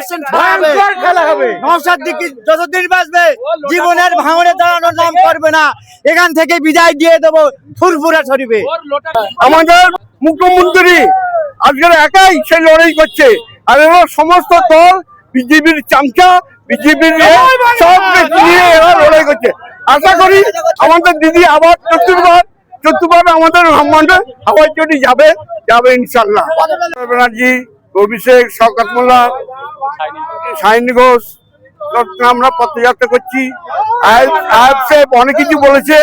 Percent ভয়ঙ্কর খেলা হবে। নওশাদ দিকে যতদিন বাঁচবে জীবনের ভাঙনে দাঁড়ানোর নাম করবে না। এখান থেকে বিদায় দিয়ে দেবো ফুরফুরা শরীফে আমাদের মুখ্যমন্ত্রী আজকের একাই সে লড়াই করছে। আর এবার সমস্ত দল বিজেপির চামচা বিজেপির সব নিয়ে এরা লড়াই করছে। আশা করি আমাদের দিদি আবার চতুর্বার চতুর্বার আমাদের রহমানটা হাওয়াই চটি যাবে যাবে ইনশাল্লাহ। ব্যানার্জি অভিষেক শওকত মোল্লা সাইনি ঘোষ। আমরা পথযাত্রা করছি। অনেক কিছু বলেছে।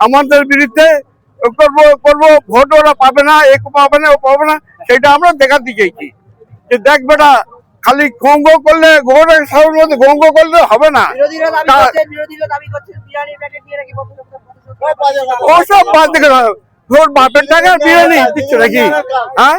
আমাদের বিরুদ্ধে করব করব ভোট ওরা পাবে না এ পাবে না ও পাবে না সেটা আমরা দেখাতে চাইছি যে দেখ বেটা খালি গঙ্গ করলে গোটা সবার মধ্যে গঙ্গ করলে হবে না। ওসব বাদ দেখে। তোর বাপের টাকা বিরিয়ানি দিচ্ছে নাকি? হ্যাঁ?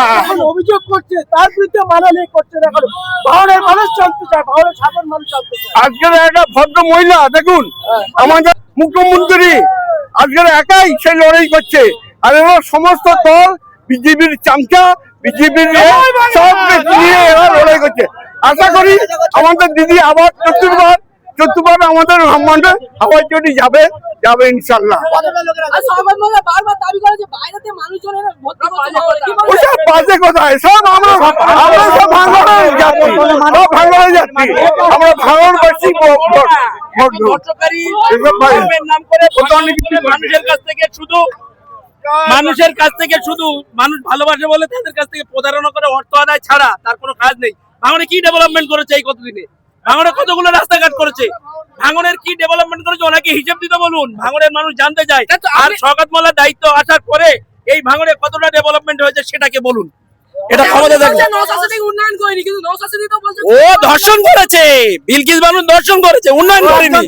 অভিযোগ করছে তার বিরুদ্ধে মানালি করছে। এখন ভাঙনের মানুষ জানতে চায় ভাঙনের সাধারণ মানুষ জানতে চায়। আজকের একটা ভদ্র মহিলা দেখুন আমাদের মুখ্যমন্ত্রী আজকের একাই সে লড়াই করছে। আর এবার সমস্ত দল বিজেপির চামচা বিজেপির সব নিয়ে এরা লড়াই করছে। আশা করি আমাদের দিদি আবার চতুর্বার চতুর্বার আমাদের রহমানটা হাওয়াই চটি যাবে যাবে ইনশাল্লাহ বাজে কোথায়? সব আমরা আমরা সব ভাঙড়ের যাত্রী সব ভাঙড়ের যাত্রী আমরা ভাঙড়বাসী ভ- ভ- ভদ্র ধর্ষকারী এসব ভাই- ধর্মের নাম করে ও তো অনেক কিছু মানুষের কাছ থেকে শুধু মানুষের কাছ থেকে শুধু মানুষ ভালোবাসে বলে তাদের কাছ থেকে প্রতারণা করে অর্থ আদায় ছাড়া তার কোনো কাজ নেই। ভাঙড়ে কি ডেভেলপমেন্ট করেছে এই কতদিনে? ভাঙড়ে কতগুলো রাস্তাঘাট করেছে? ভাঙনের কি ডেভেলপমেন্ট করেছে? ওনাকে হিসেব দিতে বলুন। ভাঙনের মানুষ জানতে চায়। আর মোল্লার দায়িত্ব আসার পরে এই ভাঙনে কতটা ডেভেলপমেন্ট হয়েছে সেটাকে বলুন। এটা ক্ষমতা বলছে দেখবে নওশাদ সিদ্দিকী উন্নয়ন করেনি কিন্তু নওশাদ সিদ্দিকী তো বলছে ও ধর্ষণ করেছে। বিলকিস বানু ধর্ষণ করেছে উন্নয়ন করেনি।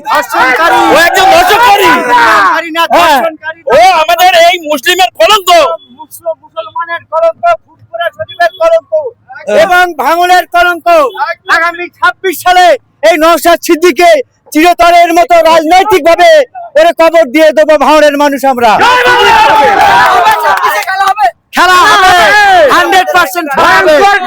ও একজন ধর্ষণকারী। ধর্ষণকারী না হ্যাঁ, ধর্ষণকারী ও আমাদের এই মুসলিমের কলঙ্ক। মুসল- মুসলমানের কলঙ্ক ফুটপুরা শরীফের কলঙ্ক এবং ভাঙনের কলঙ্ক। আগামী ছাব্বিশ সালে এই নওশাদ সিদ্দিকে চিরতরের মতো রাজনৈতিক ভাবে ওরে কবর দিয়ে দেবো ভাঙনের মানুষ আমরা। খেলা হবে। হান্ড্রেড পার্সেন্ট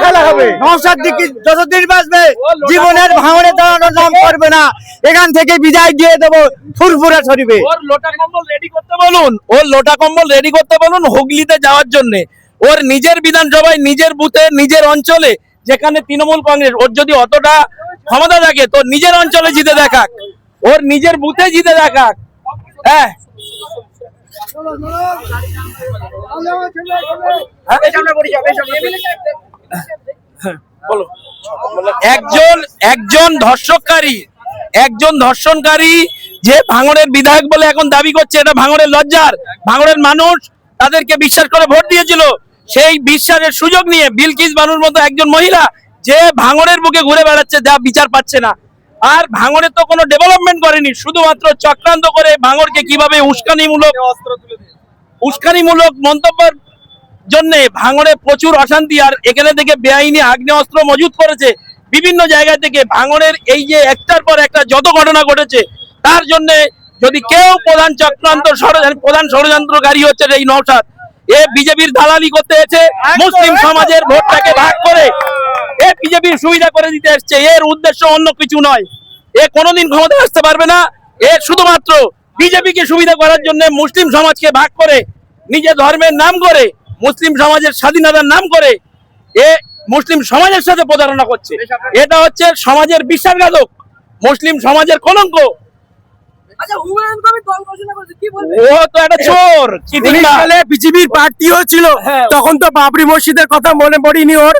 খেলা হবে। নওশাদ দিকে যতদিন বাঁচবে জীবনের ভাঙনে দাঁড়ানোর নাম করবে না। এখান থেকে বিদায় দিয়ে দেবো ফুরফুরা শরীফে। ওর লোটা কম্বল রেডি করতে বলুন। ওর লোটা কম্বল রেডি করতে বলুন হুগলিতে যাওয়ার জন্য। ওর নিজের বিধানসভায় নিজের বুথে নিজের অঞ্চলে যেখানে তৃণমূল কংগ্রেস ওর যদি অতটা ক্ষমতা থাকে তো নিজের অঞ্চলে জিতে দেখাক। ওর নিজের বুথে জিতে দেখাক। হ্যাঁ। একজন একজন ধর্ষককারী একজন ধর্ষণকারী যে ভাঙড়ের বিধায়ক বলে এখন দাবি করছে, এটা ভাঙড়ের লজ্জার। ভাঙড়ের মানুষ তাদেরকে বিশ্বাস করে ভোট দিয়েছিল। সেই বিশ্বাসের সুযোগ নিয়ে বিলকিস বানুর মতো একজন মহিলা যে ভাঙড়ের বুকে ঘুরে বেড়াচ্ছে, যা বিচার পাচ্ছে না। আর ভাঙড়ে তো কোনো ডেভেলপমেন্ট করেনি শুধুমাত্র চক্রান্ত করে ভাঙড়কে কীভাবে উস্কানিমূলক উস্কানিমূলক মন্তব্যের জন্য ভাঙড়ে প্রচুর অশান্তি আর এখানে থেকে বেআইনি আগ্নেয়াস্ত্র মজুত করেছে। বিভিন্ন জায়গা থেকে ভাঙড়ের এই যে একটার পর একটা যত ঘটনা ঘটেছে তার জন্য যদি কেউ প্রধান চক্রান্ত ষড়যন্ত্র প্রধান ষড়যন্ত্রকারী হচ্ছে এই নৌসাদ এ বিজেপির দালালি করতে এসে মুসলিম সমাজের ভোটটাকে ভাগ করে এ বিজেপির সুবিধা করে দিতে এসছে। এর উদ্দেশ্য অন্য কিছু নয়। এ কোনোদিন ক্ষমতায় আসতে পারবে না। এ শুধুমাত্র বিজেপিকে সুবিধা করার জন্য মুসলিম সমাজকে ভাগ করে নিজের ধর্মের নাম করে মুসলিম সমাজের স্বাধীনতার নাম করে এ মুসলিম সমাজের সাথে প্রতারণা করছে। এটা হচ্ছে সমাজের বিশ্বাসঘাতক। মুসলিম সমাজের কলঙ্ক। ও তো একটা চোর বিজেপির প্রার্থীও ছিল হ্যাঁ। তখন তো বাবরি মসজিদের কথা মনে পড়িনি ওর।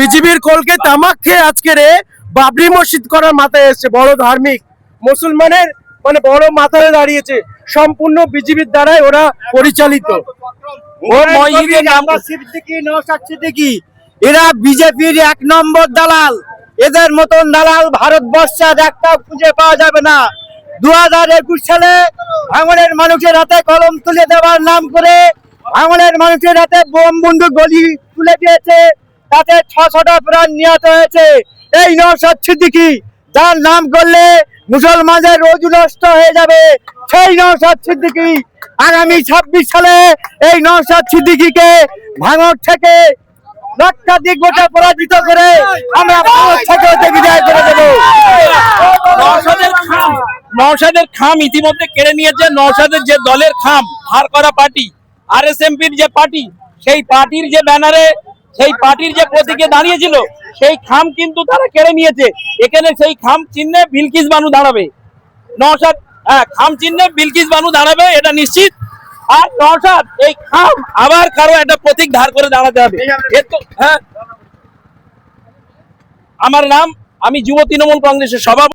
বিজেপির কলকে তামাক খেয়ে আজকের এ বাবরি মসজিদ করার মাথায় এসেছে বড় ধার্মিক। মুসলমানের মানে বড় মাথায় দাঁড়িয়েছে সম্পূর্ণ বিজেপির দ্বারাই ওরা পরিচালিত। ও মসজিদের নাম আমরা সিদ্দিকী নওশাদ সিদ্দিকী। এরা বিজেপির এক নম্বর দালাল। এদের মতন দালাল ভারতবর্ষে আজ একটাও খুঁজে পাওয়া যাবে না। দু হাজার একুশ সালে ভাঙনের মানুষের হাতে কলম তুলে দেওয়ার নাম করে ভাঙনের মানুষের হাতে বোম বন্ধু গলি তুলে দিয়েছে। তাতে ছশোটা প্রাণ নিহত হয়েছে। এই নৌসাদ সিদ্দিকি, যার নাম করলে মুসলমানদের রোজু নষ্ট হয়ে যাবে। সেই নৌসাদ সিদ্দিকি আগামী ছাব্বিশ সালে এই নৌসাদ সিদ্দিকিকে ভাঙর থেকে লক্ষাধিক ভোটে পরাজিত করে আমরা থেকে বিদায় করে নওশাদের খাম ইতিমধ্যে কেড়ে নিয়েছে নওশাদের যে দলের খাম ধার করা পার্টি আরএসএমপির যে পার্টি সেই পার্টির যে ব্যানারে সেই পার্টির যে প্রতীকে দাঁড়িয়েছিল সেই খাম কিন্তু তারা কেড়ে নিয়েছে। এখানে সেই খাম চিহ্নে বিলকিস বানু দাঁড়াবে। নওশাদ হ্যাঁ খাম চিহ্নে বিলকিস বানু দাঁড়াবে এটা নিশ্চিত। আর নওশাদ এই খাম আবার কারও একটা প্রতীক ধার করে দাঁড়াতে হবে। হ্যাঁ। আমার নাম আমি যুব তৃণমূল কংগ্রেসের সভাপতি।